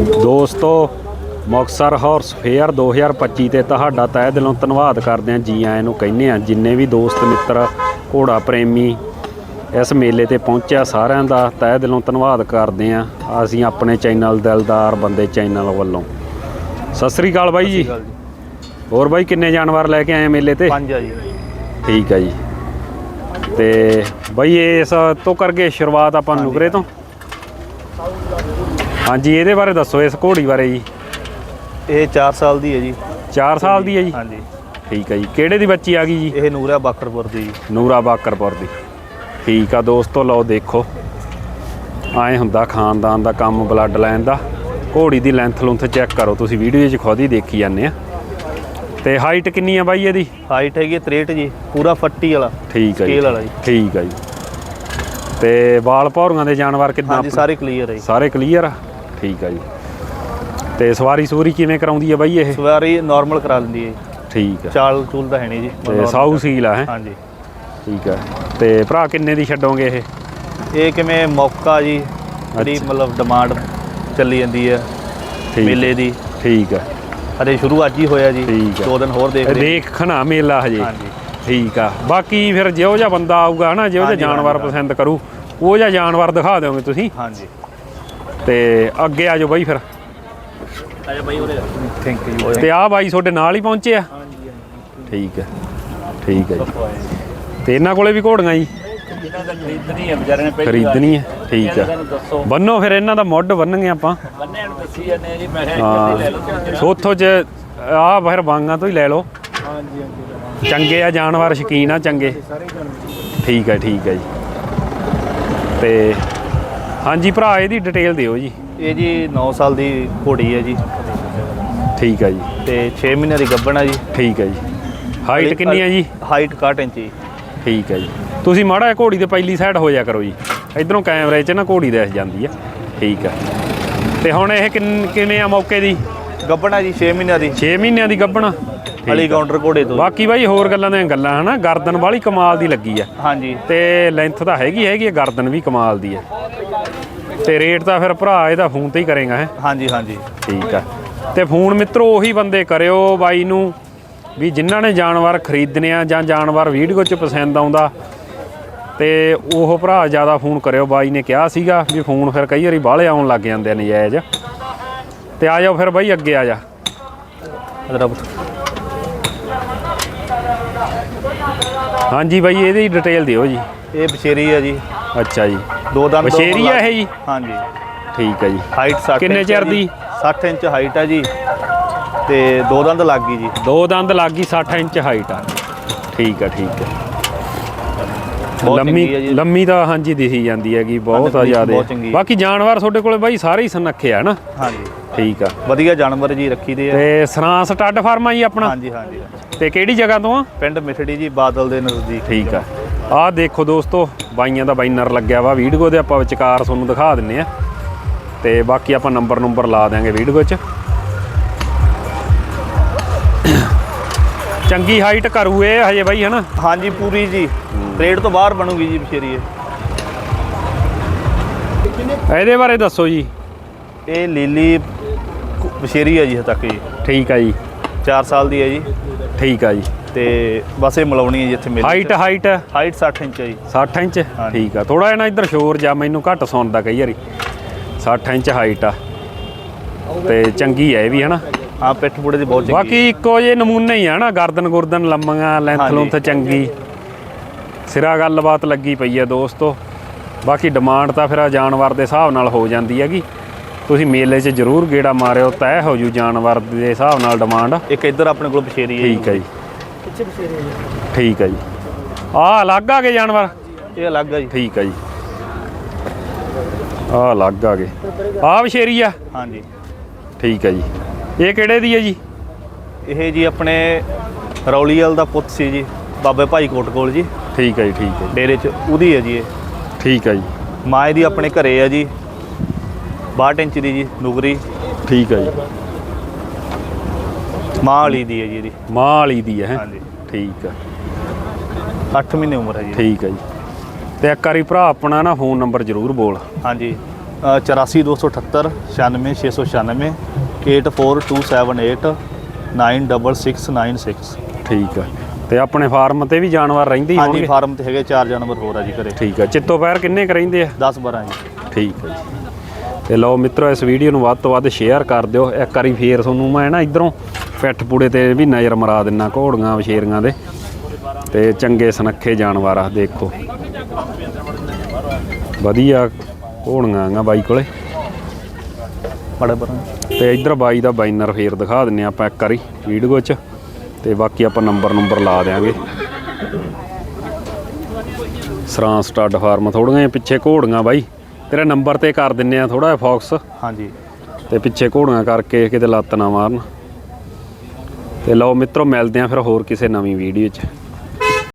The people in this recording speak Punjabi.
ਦੋਸਤੋ ਮੁਕਤਸਰ ਹਾਰਸ ਫੇਅਰ 2025 ਤੇ ਤੁਹਾਡਾ ਤਹਿ ਦਿਲੋਂ ਧੰਨਵਾਦ ਕਰਦੇ ਹਾਂ ਜੀ ਆਇਆਂ ਨੂੰ ਕਹਿੰਦੇ ਆ ਜਿੰਨੇ ਵੀ ਦੋਸਤ ਮਿੱਤਰ ਘੋੜਾ ਪ੍ਰੇਮੀ ਇਸ ਮੇਲੇ ਤੇ ਪਹੁੰਚਿਆ ਸਾਰਿਆਂ ਦਾ ਤਹਿ ਦਿਲੋਂ ਧੰਨਵਾਦ ਕਰਦੇ ਆ ਅਸੀਂ ਆਪਣੇ ਚੈਨਲ ਦਿਲਦਾਰ ਬੰਦੇ ਚੈਨਲ ਵੱਲੋਂ। ਸਤਿ ਸ੍ਰੀ ਅਕਾਲ ਬਾਈ ਜੀ। ਹੋਰ ਬਾਈ ਕਿੰਨੇ ਜਾਨਵਰ ਲੈ ਕੇ ਆਏ ਮੇਲੇ ਤੇ? ਪੰਜ ਆ ਜੀ। ਠੀਕ ਆ ਜੀ। ਤੇ ਬਾਈ ਇਸ ਤੋਂ ਕਰਕੇ ਸ਼ੁਰੂਆਤ ਆਪਾਂ ਨੁਕਰੇ ਤੋਂ? ਹਾਂਜੀ ਇਹਦੇ ਬਾਰੇ ਦੱਸੋ ਇਸ ਘੋੜੀ ਬਾਰੇ ਜੀ। ਇਹ 4 ਸਾਲ ਦੀ ਹੈ ਜੀ। 4 ਸਾਲ ਦੀ ਹੈ ਜੀ? ਹਾਂਜੀ। ਠੀਕ ਹੈ ਜੀ। ਕਿਹੜੇ ਦੀ ਬੱਚੀ ਆ ਗਈ ਜੀ? ਇਹ ਨੂਰਾ ਬਾਕਰਪੁਰ ਦੀ ਜੀ। ਨੂਰਾ ਬਾਕਰਪੁਰ ਦੀ। ਠੀਕ ਆ ਦੋਸਤੋ ਲਓ ਦੇਖੋ। ਆਏ ਹੁੰਦਾ ਖਾਨਦਾਨ ਦਾ ਕੰਮ ਬਲੱਡ ਲਾਈਨ ਦਾ। ਘੋੜੀ ਦੀ ਲੈਂਥ ਲੁੰਥ ਚੈੱਕ ਕਰੋ। ਤੁਸੀਂ ਵੀਡੀਓ 'ਚ ਖੁਦ ਹੀ ਦੇਖੀ ਜਾਂਦੇ ਆ। ਤੇ ਹਾਈਟ ਕਿੰਨੀ ਆ ਬਾਈ ਇਹਦੀ? ਹਾਈਟ ਹੈਗੀ ਹੈ 63 ਜੀ। ਪੂਰਾ ਫੱਟੀ ਵਾਲਾ। ਠੀਕ ਹੈ ਜੀ। Scale ਵਾਲਾ ਜੀ। ਠੀਕ ਹੈ ਜੀ। ਤੇ ਵਾਲ ਭੌਰੀਆਂ ਦੇ ਜਾਨਵਰ ਕਿੱਦਾਂ ਹਾਂਜੀ ਸਾਰੇ ਕਲੀਅਰ ਹੈ ਸਾਰੇ ਕਲੀਅਰ ਆ? ਠੀਕ ਆ ਜੀ। ਤੇ ਸਵਾਰੀ ਸੂਰੀ ਕਿਵੇਂ ਕਰਾਉਂਦੀ ਹੈ ਬਾਈ ਇਹ? ਸਵਾਰੀ ਨਾਰਮਲ ਕਰਾ ਲੈਂਦੀ ਹੈ। ਠੀਕ ਆ। ਚਾਲ ਚੂਲ ਤਾਂ ਹੈ ਨਹੀਂ ਜੀ ਤੇ ਸਾਊ ਸੀਲ ਆ ਹੈ? ਹਾਂਜੀ। ਠੀਕ ਆ। ਤੇ ਭਰਾ ਕਿੰਨੇ ਦੀ ਛੱਡੋਗੇ ਇਹ? ਇਹ ਕਿਵੇਂ ਮੌਕਾ ਜੀ ਅੱਛਾ। ਮਤਲਬ ਡਿਮਾਂਡ ਚੱਲੀ ਜਾਂਦੀ ਹੈ ਠੀਕ ਮੇਲੇ ਦੀ। ਠੀਕ ਆ। ਹਰੇ ਸ਼ੁਰੂ ਅੱਜ ਹੀ ਹੋਇਆ ਜੀ। ਦੋ ਦਿਨ ਹੋਰ ਦੇਖ ਦੇਖਣਾ ਮੇਲਾ ਹਜੇ। ਹਾਂਜੀ। ਠੀਕ ਆ। ਬਾਕੀ ਫਿਰ ਜਿਹੋ ਜਿਹਾ ਬੰਦਾ ਆਊਗਾ ਨਾ ਜਿਹੋ ਜਿਹਾ ਜਾਨਵਰ। ਪਸੰਦ ਕਰੂ ਉਹ ਜਿਹਾ ਜਾਨਵਰ ਦਿਖਾ ਦਿਓਗੇ ਤੁਸੀਂ। ਹਾਂਜੀ। ਤੇ ਅੱਗੇ ਆ ਜਾਓ ਬਾਈ ਫਿਰ। ਥੈਂਕ ਯੂ ਤੇ ਆਹ ਬਾਈ ਤੁਹਾਡੇ ਨਾਲ ਹੀ ਪਹੁੰਚੇ ਆ। ਠੀਕ ਹੈ ਠੀਕ ਹੈ ਜੀ। ਤੇ ਇਹਨਾਂ ਕੋਲੇ ਵੀ ਘੋੜੀਆਂ ਜੀ। ਇਹਨਾਂ ਦਾ ਖਰੀਦਣੀ ਹੈ ਵਿਚਾਰੇ ਨੇ ਪਹਿਲੀ ਖਰੀਦਣੀ ਹੈ ਠੀਕ ਹੈ ਬੰਨੋ ਫਿਰ ਇਹਨਾਂ ਦਾ ਮੁੱਢ ਬੰਨਾਂਗੇ ਆਪਾਂ। ਬੰਨੇ ਨੂੰ ਦੱਸੀ ਜਾਂਦੇ ਆ ਜੀ ਮੈਂ ਕਿਹਾ ਇੱਕ ਅੱਧੀ ਲੈ ਲਓ ਹਾਂ ਸੋਥੋ ਚ ਆ ਫਿਰ ਵਾਂਗਾਂ ਤੋਂ ਹੀ ਲੈ ਲਓ। ਹਾਂਜੀ ਹਾਂਜੀ। ਚੰਗੇ ਆ ਜਾਨਵਰ ਸ਼ਕੀਨ ਆ ਚੰਗੇ। ਠੀਕ ਹੈ ਠੀਕ ਹੈ ਜੀ। ਤੇ ਹਾਂਜੀ ਭਰਾ ਇਹਦੀ ਡਿਟੇਲ ਦਿਓ ਜੀ। ਇਹ ਜੀ 9 ਸਾਲ ਦੀ ਘੋੜੀ ਹੈ ਜੀ। ਠੀਕ ਹੈ ਜੀ। ਤੇ 6 ਮਹੀਨਿਆਂ ਦੀ ਗੱਭਣ ਹੈ ਜੀ। ਠੀਕ ਹੈ ਜੀ। ਹਾਈਟ ਕਿੰਨੀ ਹੈ ਜੀ? Height 61 inch. ਜੀ ਠੀਕ ਹੈ ਜੀ। ਤੁਸੀਂ ਮਾੜਾ ਜਿਹਾ ਘੋੜੀ ਦੇ ਪਹਿਲੀ ਸਾਈਡ ਹੋ ਜਾ ਕਰੋ ਜੀ। ਇਧਰੋਂ ਕੈਮਰੇ 'ਚ ਨਾ ਘੋੜੀ ਦਿਸ ਜਾਂਦੀ ਹੈ। ਠੀਕ ਹੈ। ਤੇ ਹੁਣ ਇਹ ਕਿਵੇਂ ਆ ਮੌਕੇ ਦੀ? ਗੱਭਣ ਜੀ 6 ਮਹੀਨਿਆਂ ਦੀ। 6 ਮਹੀਨਿਆਂ ਦੀ ਗੱਭਣਾ। ਅਲੀ ਕਾਊਂਟਰ ਘੋੜੇ ਤੋਂ ਬਾਕੀ ਬਾਈ ਹੋਰ ਗੱਲਾਂ ਦੀਆਂ ਗੱਲਾਂ ਹਨਾ। ਗਰਦਨ ਵਾਲੀ ਕਮਾਲ ਦੀ ਲੱਗੀ ਆ ਹਾਂਜੀ। ਤੇ ਲੈਂਥ ਤਾਂ ਹੈਗੀ ਹੈਗੀ ਆ, ਗਰਦਨ ਵੀ ਕਮਾਲ ਦੀ ਹੈ। ਤੇ ਰੇਟ ਤਾਂ ਫਿਰ ਭਰਾ ਇਹਦਾ ਫੋਨ ਤੇ ਹੀ ਕਰੇਗਾ ਹੈ। ਹਾਂਜੀ ਹਾਂਜੀ। ਠੀਕ ਆ। ਤੇ ਫੋਨ ਮਿੱਤਰੋ ਉਹੀ ਬੰਦੇ ਕਰਿਓ ਬਾਈ ਨੂੰ ਵੀ ਜਿਨ੍ਹਾਂ ਨੇ ਜਾਨਵਰ ਖਰੀਦਣੇ ਆ ਜਾਂ ਜਾਨਵਰ ਵੀਡੀਓ 'ਚ ਪਸੰਦ ਆਉਂਦਾ। ਤੇ ਉਹ ਭਰਾ ਜ਼ਿਆਦਾ ਫੋਨ ਕਰਿਓ ਬਾਈ ਨੇ ਕਿਹਾ ਸੀਗਾ ਵੀ ਫੋਨ ਫਿਰ ਕਈ ਵਾਰੀ ਬਾਹਲੇ ਆਉਣ ਲੱਗ ਜਾਂਦੇ ਆ ਨਜਾਇਜ਼। ਤੇ ਆ ਜਾਓ ਫਿਰ ਬਾਈ ਅੱਗੇ ਆ ਜਾ। ਹਾਂਜੀ ਬਾਈ ਇਹਦੀ ਡਿਟੇਲ ਦਿਓ ਜੀ। ਇਹ ਬਸ਼ੇਰੀ ਹੈ ਜੀ। ਅੱਛਾ ਜੀ। ਦੋ ਦੰਦ ਬਸ਼ੇਰੀ ਆ ਇਹ ਜੀ? ਹਾਂਜੀ। ਠੀਕ ਹੈ ਜੀ। ਹਾਈਟ 60 ਕਿੰਨੇ ਚਿਰ ਦੀ? 60 ਇੰਚ ਹਾਈਟ ਹੈ ਜੀ। ਤੇ ਦੋ ਦੰਦ ਲੱਗ ਗਈ ਜੀ। ਦੋ ਦੰਦ ਲੱਗ ਗਈ 60 ਇੰਚ ਹਾਈਟ ਆ। ਠੀਕ ਆ ਠੀਕ ਆ ਲੰਮੀ ਲੰਮੀ ਤਾਂ ਹਾਂਜੀ ਦਿਖੀ ਜਾਂਦੀ ਹੈਗੀ ਬਹੁਤ ਆ ਜ਼ਿਆਦਾ। ਬਾਕੀ ਜਾਨਵਰ ਤੁਹਾਡੇ ਕੋਲੇ ਬਾਈ ਸਾਰੇ ਹੀ ਸੁਨੱਖੇ ਆ ਨਾ? ਹਾਂਜੀ। ਠੀਕ ਆ। ਵਧੀਆ ਜਾਨਵਰ ਜੀ ਰੱਖੀ ਦੇ ਆ। ਤੇ ਸਰਾਂ ਸਟੱਡ ਫਾਰਮ ਆ ਜੀ ਆਪਣਾ? ਹਾਂਜੀ ਹਾਂਜੀ। ਤੇ ਕਿਹੜੀ ਜਗ੍ਹਾ ਤੋਂ ਆ? ਪਿੰਡ ਮਿਠੜੀ ਜੀ ਬਾਦਲ ਦੇ ਨਜ਼ਦੀਕ। ਠੀਕ ਆ। ਆਹ ਦੇਖੋ ਦੋਸਤੋ ਬਾਈਆਂ ਦਾ ਬਾਈਨਰ ਲੱਗਿਆ ਵਾ ਵੀਡੀਓ ਦੇ ਆਪਾਂ ਵਿਚਕਾਰ ਤੁਹਾਨੂੰ ਦਿਖਾ ਦਿੰਨੇ ਆ। ਤੇ ਬਾਕੀ ਆਪਾਂ ਨੰਬਰ ਨੰਬਰ ਲਾ ਦਿਆਂਗੇ ਵੀਡੀਓ 'ਚ। ਚੰਗੀ ਹਾਈਟ ਕਰੂ ਇਹ ਹਜੇ ਬਾਈ ਹਨਾ? ਹਾਂਜੀ ਪੂਰੀ ਜੀ। ਰੇਟ ਤੋਂ ਬਾਹਰ ਬਣੂਗੀ ਜੀ ਬਸ਼ੇਰੀ ਇਹ। ਇਹਦੇ ਬਾਰੇ ਦੱਸੋ ਜੀ। ਇਹ ਲੀਲੀ ਬਸ਼ੇਰੀ ਹੈ ਜੀ ਹਜੇ ਤੱਕ ਜੀ। ਠੀਕ ਆ ਜੀ। 4 ਸਾਲ ਦੀ ਹੈ ਜੀ। ਠੀਕ ਆ ਜੀ। ਤੇ ਬਸ ਇਹ ਮਿਲਾਉਣੀ ਹੈ ਜੀ ਇੱਥੇ ਮੇਲੇ ਹਾਈਟ ਹਾਈਟ ਹਾਈਟ 60 ਇੰਚ ਹੈ ਜੀ। 60 ਇੰਚ। ਠੀਕ ਆ। ਥੋੜਾ ਜਿਹਾ ਨਾ ਇੱਧਰ ਸ਼ੋਰ ਜਾ ਮੈਨੂੰ ਘੱਟ ਸੁਣਦਾ ਕਈ ਵਾਰੀ। 60 ਇੰਚ ਹਾਈਟ ਆ। ਤੇ ਚੰਗੀ ਹੈ ਇਹ ਵੀ ਹਨਾ? ਹਾਂ ਪਿੱਠ ਪੁੜੇ ਦੀ ਬਹੁਤ ਚੰਗੀ ਬਾਕੀ ਇੱਕੋ ਜੇ ਨਮੂਨੇ ਹੀ ਆ ਨਾ ਗਰਦਨ ਗੁਰਦਨ ਲੰਮੀਆਂ ਲੈਂਥ। ਲੁੰਥ ਚੰਗੀ। ਸਿਰਾ ਗੱਲਬਾਤ ਲੱਗੀ ਪਈ ਹੈ ਦੋਸਤੋ। ਬਾਕੀ ਡਿਮਾਂਡ ਤਾਂ ਫਿਰ ਜਾਨਵਰ ਦੇ ਹਿਸਾਬ ਨਾਲ ਹੋ ਜਾਂਦੀ ਹੈਗੀ। ਤੁਸੀਂ ਮੇਲੇ 'ਚ ਜ਼ਰੂਰ ਗੇੜਾ ਮਾਰਿਓ ਤੈਅ ਹੋ ਜੂ ਜਾਨਵਰ ਦੇ ਹਿਸਾਬ ਨਾਲ ਡਿਮਾਂਡ ਇੱਕ ਇੱਧਰ ਆਪਣੇ ਕੋਲ ਬਸ਼ੇਰੀ ਹੈ ਠੀਕ ਹੈ ਜੀ। ਠੀਕ ਹੈ ਜੀ। ਆਹ ਅਲੱਗ ਆ ਗਏ ਜਾਨਵਰ? ਇਹ ਅਲੱਗ ਹੈ ਜੀ। ਠੀਕ ਹੈ ਜੀ। ਆਹ ਅਲੱਗ ਆ ਗਏ। ਆਹ ਵਿਸ਼ੇਰੀ ਆ? ਹਾਂਜੀ। ਠੀਕ ਹੈ ਜੀ। ਇਹ ਕਿਹੜੇ ਦੀ ਹੈ ਜੀ? ਇਹ ਜੀ ਆਪਣੇ ਰੌਲੀਅਲ ਦਾ ਪੁੱਤ ਸੀ ਜੀ ਬਾਬੇ ਭਾਈ ਕੋਟ ਕੋਲ ਜੀ। ਠੀਕ ਹੈ ਜੀ ਠੀਕ ਹੈ ਡੇਰੇ 'ਚ ਉਹਦੀ ਹੈ ਜੀ ਇਹ। ਠੀਕ ਹੈ ਜੀ। ਮਾਂ ਇਹਦੀ ਆਪਣੇ ਘਰੇ ਹੈ ਜੀ। 62 ਇੰਚ ਦੀ ਜੀ ਨੁਗਰੀ। ਠੀਕ ਹੈ ਜੀ। ਮਾਂ ਵਾਲੀ ਦੀ ਹੈ ਜੀ ਇਹਦੀ। ਮਾਂ ਵਾਲੀ ਦੀ ਹੈ ਹੈਂ? ਹਾਂਜੀ। ਠੀਕ ਹੈ 8 ਮਹੀਨੇ ਉਮਰ ਹੈ ਜੀ ਠੀਕ ਹੈ ਜੀ। ਤੇ ਇੱਕ ਵਾਰੀ ਭਰਾ ਆਪਣਾ ਨਾ ਫੋਨ ਨੰਬਰ ਜ਼ਰੂਰ ਬੋਲ। ਹਾਂਜੀ। 84278 96696 84278 96696 ਠੀਕ ਆ। ਤੇ ਆਪਣੇ ਫਾਰਮ ਤੇ ਵੀ ਜਾਨਵਰ ਰਹਿੰਦੇ ਹੀ ਹਾਂਜੀ ਹੋਣਗੇ? ਫਾਰਮ ਤੇ ਹੈਗੇ ਚਾਰ ਜਾਨਵਰ ਹੋਰ ਆ ਜੀ ਘਰੇ। ਠੀਕ ਆ। ਚਿੱਤੋ ਪੈਰ ਕਿੰਨੇ ਕੁ ਰਹਿੰਦੇ ਆ? 10 12 ਜੀ। ਠੀਕ ਹੈ ਜੀ। ਤੇ ਲਓ ਮਿੱਤਰੋ ਇਸ ਵੀਡੀਓ ਨੂੰ ਵੱਧ ਤੋਂ ਵੱਧ ਸ਼ੇਅਰ ਕਰ ਦਿਓ। ਇੱਕ ਵਾਰੀ ਫੇਰ ਤੁਹਾਨੂੰ ਮੈਂ ਨਾ ਇਧਰੋਂ ਪਿੱਠ ਪੂੜੇ ਤੇ ਵੀ ਨਜ਼ਰ ਮਰਾ ਦਿੰਨਾ ਘੋੜੀਆਂ ਵਛੇਰੀਆਂ ਦੇ। ਤੇ ਚੰਗੇ ਸੁਨੱਖੇ ਜਾਨਵਰ ਆ ਦੇਖੋ। ਵਧੀਆ ਘੋੜੀਆਂ ਆ ਬਾਈ ਕੋਲੇ। ਬੜੇ ਬੜੇ ਤੇ ਇਧਰ ਬਾਈ ਦਾ ਬਾਈਨਰ ਫੇਰ ਦਿਖਾ ਦਿੰਨੇ ਆਪਾਂ ਇੱਕ ਵਾਰੀ ਵੀਡੀਓ 'ਚ। ਤੇ ਬਾਕੀ ਆਪਾਂ ਨੰਬਰ ਨੰਬਰ ਲਾ ਦੇਾਂਗੇ ਸਰਾਂ ਸਟੱਡ ਫਾਰਮ ਥੋੜੀਆਂ ਪਿੱਛੇ ਘੋੜੀਆਂ ਬਾਈ। ਤੇਰੇ ਨੰਬਰ ਤੇ ਕਰ ਦਿੰਨੇ ਆ ਥੋੜਾ ਫੋਕਸ। ਹਾਂਜੀ। ਤੇ ਪਿੱਛੇ ਘੋੜੀਆਂ ਕਰਕੇ ਕਿਤੇ ਲੱਤ ਨਾ ਮਾਰਨ। ਤੇ ਲਓ ਮਿੱਤਰੋ ਮਿਲਦੇ ਆ ਫਿਰ ਹੋਰ ਕਿਸੇ ਨਵੀਂ ਵੀਡੀਓ 'ਚ।